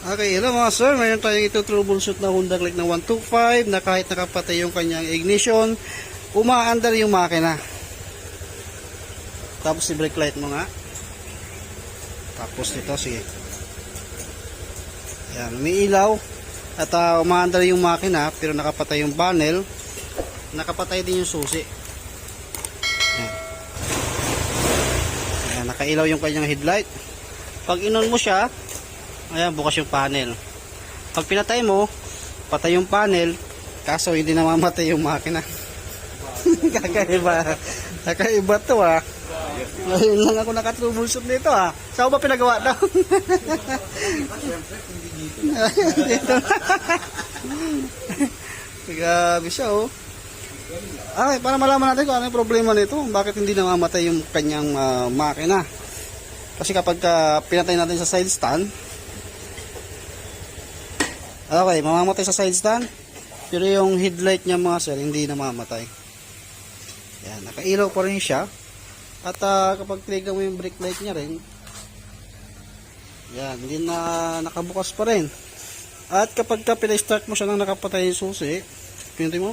Okay, hello mga sir. Mayroon tayong ito troubleshoot na Honda Click na 125 na kahit nakapatay yung kanyang ignition, umaandar yung makina. Tapos si brake light mo nga. Tapos ito, sige. Yan, umiilaw. At uh, umaandar yung makina pero nakapatay yung panel. Nakapatay din yung susi. Yan. Yan, nakailaw yung kanyang headlight. Pag inon mo siya, Ayan, bukas yung panel. Pag pinatay mo, patay yung panel, kaso hindi namamatay yung makina. Kakaiba. Kakaiba to ah. Ngayon lang ako nakatroubleshoot nito ah. Saan ba pinagawa daw? dito. Grabe siya oh. Ay, para malaman natin kung ano yung problema nito. Bakit hindi namamatay yung kanyang ah, makina. Kasi kapag ah, pinatay natin sa side stand, Okay, mamamatay sa side stand. Pero yung headlight niya mga sir, hindi namamatay. Yan, nakailaw pa rin siya. At ah, kapag tinignan mo yung brake light niya rin, yan, hindi na nakabukas pa rin. At kapag ka pina-start mo siya nang nakapatay yung susi, pinutin mo.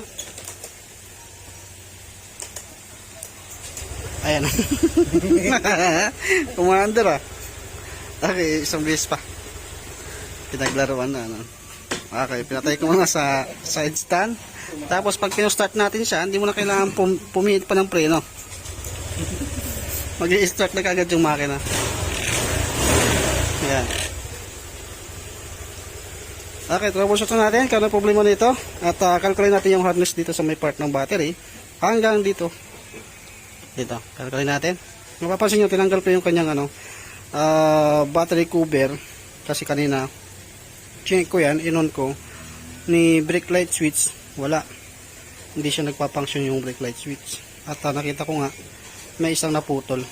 Ayan. Commander ah. Okay, isang beses pa. Pinaglaruan na. Ano. Okay, pinatay ko muna sa side stand. Tapos pag pino-start natin siya, hindi mo na kailangan pum pumiit pa ng preno. mag start na kagad yung makina. Ayan. Okay, troubleshoot na natin kung problema nito. At uh, calculate natin yung hardness dito sa may part ng battery. Hanggang dito. Dito, calculate natin. Mapapansin nyo, tinanggal ko yung kanyang ano, ah, battery cover. Kasi kanina, check ko yan, inon ko, ni brake light switch, wala. Hindi siya nagpa-function yung brake light switch. At ah, nakita ko nga, may isang naputol.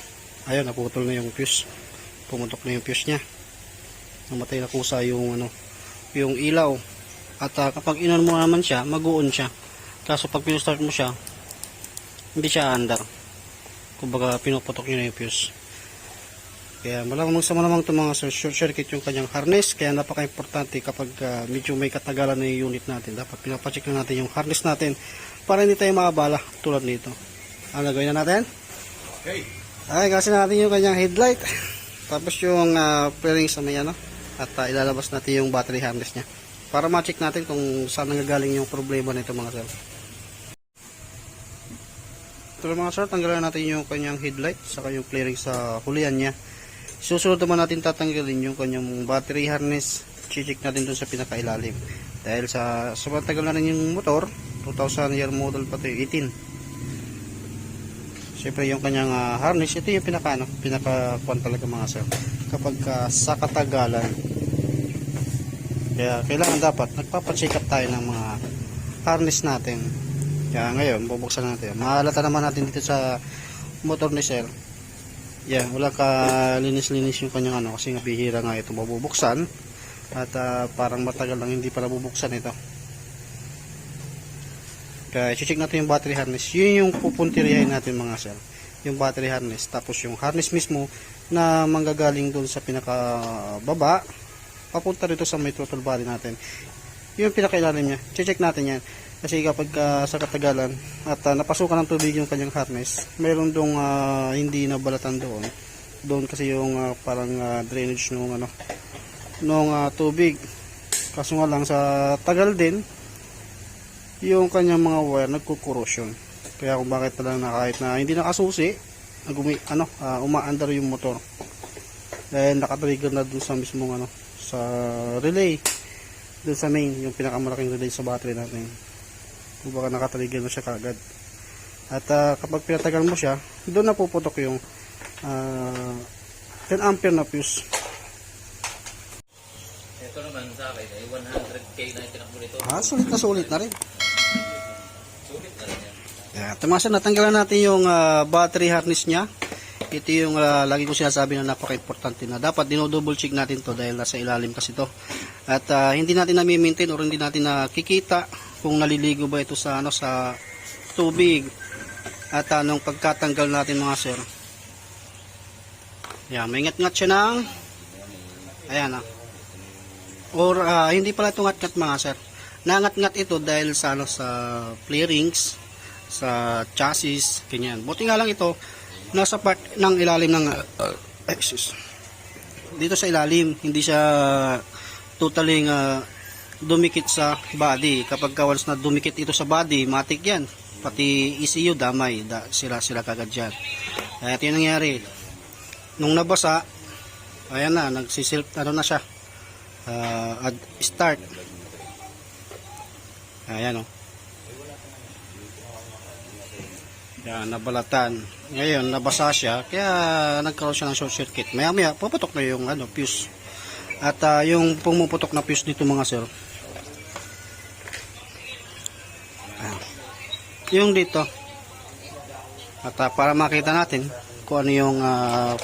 Ayun, naputol na yung fuse. Pumutok na yung fuse niya. Namatay na kusa yung ano, yung ilaw. At ah, kapag inon mo naman siya, mag-uon siya. Kaso pag pinustart mo siya, hindi siya andar. Kumbaga pinuputok niya na yung fuse. Kaya malamang sa malamang itong mga sir, short circuit yung kanyang harness. Kaya napaka-importante kapag ah, medyo may katagalan na yung unit natin. Dapat pinapacheck na natin yung harness natin para hindi tayo maabala tulad nito. Ano gawin na natin? Okay. Ay, kasi natin yung kanyang headlight. Tapos yung uh, fairing sa may ano. At ah, ilalabas natin yung battery harness niya. Para ma-check natin kung saan nanggagaling yung problema nito mga sir. Ito mga sir, tanggalan natin yung kanyang headlight saka yung flaring sa hulihan niya. Susunod naman natin tatanggalin yung kanyang battery harness. Check natin dun sa pinakailalim. Dahil sa sobrang tagal na rin yung motor, 2000 year model pa ito, 18. Siyempre yung kanyang ah, harness, ito yung pinaka ano, pinaka talaga mga sir. Kapag ah, sa katagalan. Kaya kailangan dapat nagpapa-check up tayo ng mga harness natin. Kaya ngayon, bubuksan natin. Mahalata naman natin dito sa motor ni sir. Yan, wala ka linis-linis yung kanyang ano kasi nga bihira nga ito mabubuksan at ah, parang matagal lang hindi pa nabubuksan ito. Kaya i-check natin yung battery harness. Yun yung pupuntirihin natin mga sir. Yung battery harness. Tapos yung harness mismo na manggagaling doon sa pinaka baba papunta rito sa may throttle body natin. Yung pinakailalim niya. Check natin yan. Kasi kapag ah, sa katagalan at ah, napasukan ng tubig yung kanyang harness, mayroon dong ah, hindi nabalatan doon. Doon kasi yung ah, parang ah, drainage nung ano nung ah, tubig. Kaso nga lang sa tagal din yung kanyang mga wire nagkukorrosion. Kaya kung bakit pala na kahit na hindi nakasusi, nagumi, ano, ah, umaandar yung motor. Dahil nakatrigger na dun sa mismong ano, sa relay. Dun sa main, yung pinakamalaking relay sa battery natin. Kung baka nakatrigger na siya kagad. At ah, kapag pinatagal mo siya, doon na puputok yung ah, 10 ampere na fuse. Ito naman sa akin ay 100k na itinakbo nito. Ah, sulit na sulit na rin. Sulit na rin yan. Yeah, tumasa natanggalan natin yung ah, battery harness niya. Ito yung ah, lagi ko sinasabi na napaka-importante na dapat dino-double check natin to dahil nasa ilalim kasi to. At ah, hindi natin na-maintain or hindi natin nakikita kung naliligo ba ito sa ano sa tubig. At anong pagkatanggal natin mga sir. Yeah, may ngat-ngat siya ng Ayan ah. or ah, hindi pala ito ngat-ngat mga sir. Nangat-ngat ito dahil sa ano sa play rings, sa chassis, ganyan. Buti nga lang ito nasa part ng ilalim ng ah, excuse. Dito sa ilalim, hindi siya totally ah, dumikit sa body. Kapag ka once na dumikit ito sa body, matik yan. Pati ECU damay, da, sila sila kagad dyan. Kaya ito yung nangyari. Nung nabasa, ayan na, nagsisilp, ano na siya, ad, start. Ayan o. Yan, nabalatan. Ngayon, nabasa siya, kaya nagkaroon siya ng short circuit. Maya maya, puputok na yung ano, fuse. At ah, yung pumuputok na fuse dito mga sir. Ayan. Yung dito. At ah, para makita natin kung ano yung ah,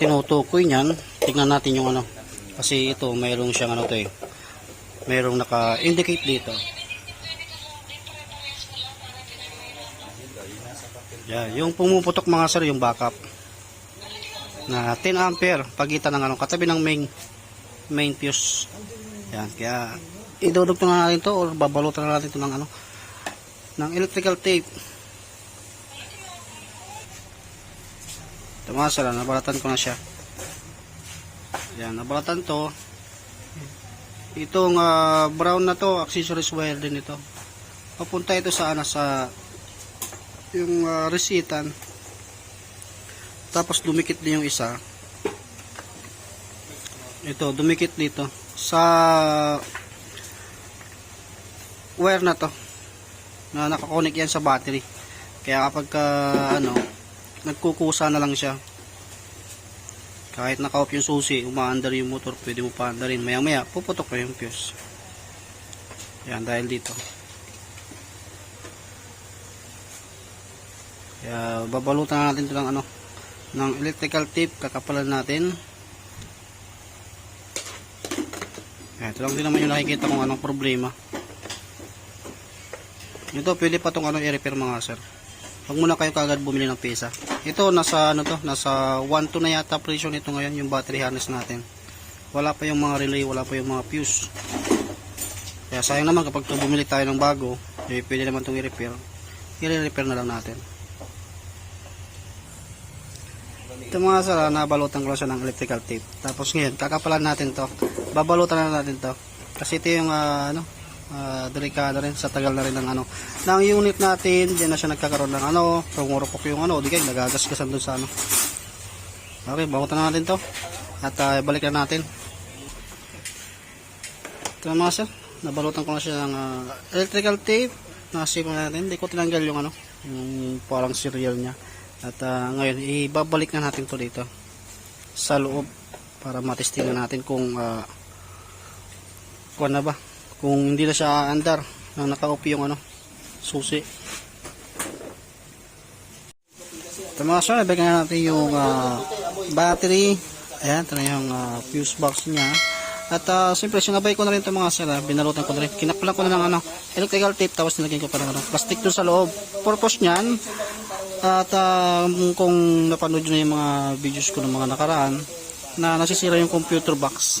tinutukoy niyan, tingnan natin yung ano. Kasi ito, mayroong siyang ano to eh. Mayroong naka-indicate dito. Yan, yung pumuputok mga sir, yung backup. Na 10 ampere, pagitan ng ano, katabi ng main main fuse. Yan, kaya idudugtong na natin to or babalutan na natin to ng ano, ng electrical tape. Ito mga sir, ah, nabalatan ko na siya. Yan, nabalatan to. Itong ah, brown na to, accessories wire din ito. Papunta ito sa ano, sa yung uh, resitan. Tapos dumikit din yung isa. Ito dumikit dito. Sa wire na to na nakakonek yan sa battery. Kaya kapag ka, ano nagkukusa na lang siya kahit naka-off yung susi umaandar yung motor pwede mo paandarin maya maya puputok na yung fuse. Yan dahil dito Kaya babalutan natin ito ng ano ng electrical tape kakapalan natin. Kaya ito lang din naman yung nakikita kung anong problema. Ito pwede pa tong ano i-repair mga sir. Huwag muna kayo kagad bumili ng pesa. Ito nasa ano to, nasa 1 to na yata presyo nito ngayon yung battery harness natin. Wala pa yung mga relay, wala pa yung mga fuse. Kaya sayang naman kapag bumili tayo ng bago, eh, pwede naman itong i-repair. I-repair na lang natin. Ito mga sara, nabalutan ko lang siya ng electrical tape. Tapos ngayon, kakapalan natin to. Babalutan na natin to. Kasi ito yung ah, ano, ah, delikado rin sa tagal na rin ng ano. Ng unit natin, diyan na siya nagkakaroon ng ano, rumurupok yung ano, di kayo nagagasgasan dun sa ano. Okay, balutan na natin to. At ah, balikan natin. Ito mga sir, nabalutan ko na siya ng ah, electrical tape. Nasip na natin, hindi ko tinanggal yung ano, yung parang serial niya. At ah, ngayon, ibabalik na natin to dito sa loob para matestingan natin kung uh, kung na ba kung hindi na siya aandar na naka-off yung ano susi. Ito mga sir nabigyan na natin yung ah, battery. Ayan ito na yung ah, fuse box niya. At uh, siyempre sinabay ko na rin ito mga sir binalutan ko na rin. Kinakpalan ko na ng ano, electrical tape tapos nilagyan ko pa ng ano, plastic doon sa loob. Purpose niyan at ah, kung napanood nyo yung mga videos ko ng mga nakaraan na nasisira yung computer box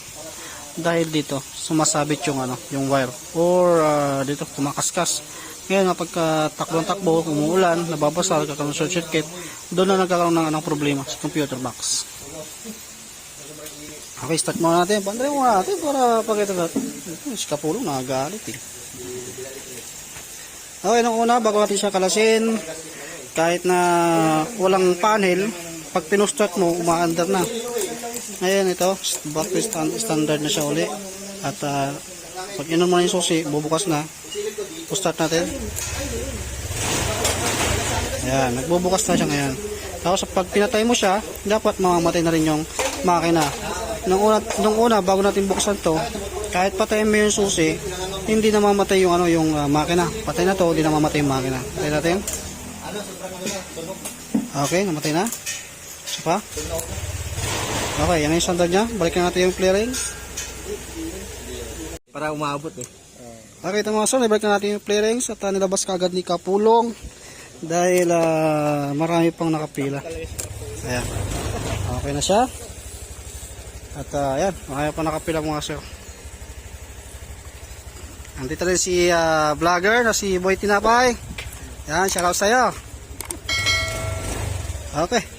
dahil dito sumasabit yung ano yung wire. Or ah, dito kumakaskas. Ngayon kapag uh, takbo ng takbo umuulan nababasa nagkakaroon short circuit doon na nagkakaroon ng anong problema sa computer box. Okay start muna natin. Pandre muna natin para pakita natin. Si Kapulong nagagalit eh. Okay nung una bago natin siya kalasin kahit na walang panel pag pinustart mo umaandar na. Ngayon ito battery stand, standard na siya uli. At ah, pag inon mo na yung susi bubukas na. Start natin. Ayan nagbubukas na siya ngayon. Tapos pag pinatay mo siya dapat mamamatay na rin yung makina. Nung una, nung una bago natin buksan to kahit patayin mo yung susi hindi na mamatay yung ano yung ah, makina. Patay na to hindi na mamatay yung makina. Patay natin Okay, namatay na. Isa pa. Okay, yan yung standard niya. Balikan natin yung play ring. Para umabot eh. Okay, ito mga sir, nabalikan natin yung play rings at uh, nilabas kagad ni Kapulong dahil ah, marami pang nakapila. Ayan. Okay na siya. At uh, ayan, makaya pa nakapilang mga sir. Andito rin si ah, vlogger na si Boy Tinapay. Yan, shoutout sa'yo. Okay.